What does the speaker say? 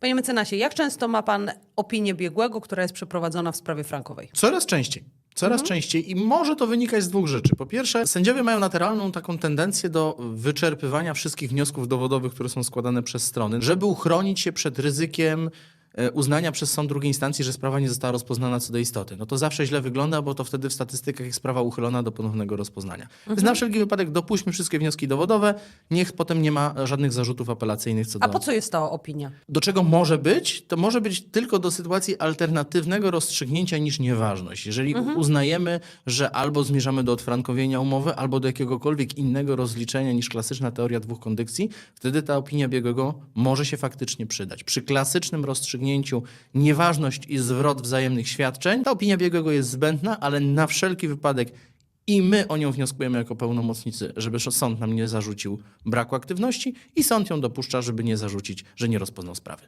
Panie mecenasie, jak często ma pan opinię biegłego, która jest przeprowadzona w sprawie frankowej? Coraz częściej. Coraz częściej i może to wynikać z dwóch rzeczy. Po pierwsze, sędziowie mają naturalną taką tendencję do wyczerpywania wszystkich wniosków dowodowych, które są składane przez strony, żeby uchronić się przed ryzykiem uznania przez sąd drugiej instancji, że sprawa nie została rozpoznana co do istoty. No to zawsze źle wygląda, bo to wtedy w statystykach jest sprawa uchylona do ponownego rozpoznania. Więc na wszelki wypadek dopuśćmy wszystkie wnioski dowodowe, niech potem nie ma żadnych zarzutów apelacyjnych co do... A po co jest ta opinia? Do czego może być? To może być tylko do sytuacji alternatywnego rozstrzygnięcia niż nieważność. Jeżeli uznajemy, że albo zmierzamy do odfrankowienia umowy, albo do jakiegokolwiek innego rozliczenia niż klasyczna teoria dwóch kondycji, wtedy ta opinia biegłego może się faktycznie przydać. Przy klasycznym rozstrzygnięciu nieważność i zwrot wzajemnych świadczeń, ta opinia biegłego jest zbędna, ale na wszelki wypadek i my o nią wnioskujemy jako pełnomocnicy, żeby sąd nam nie zarzucił braku aktywności i sąd ją dopuszcza, żeby nie zarzucić, że nie rozpoznał sprawy.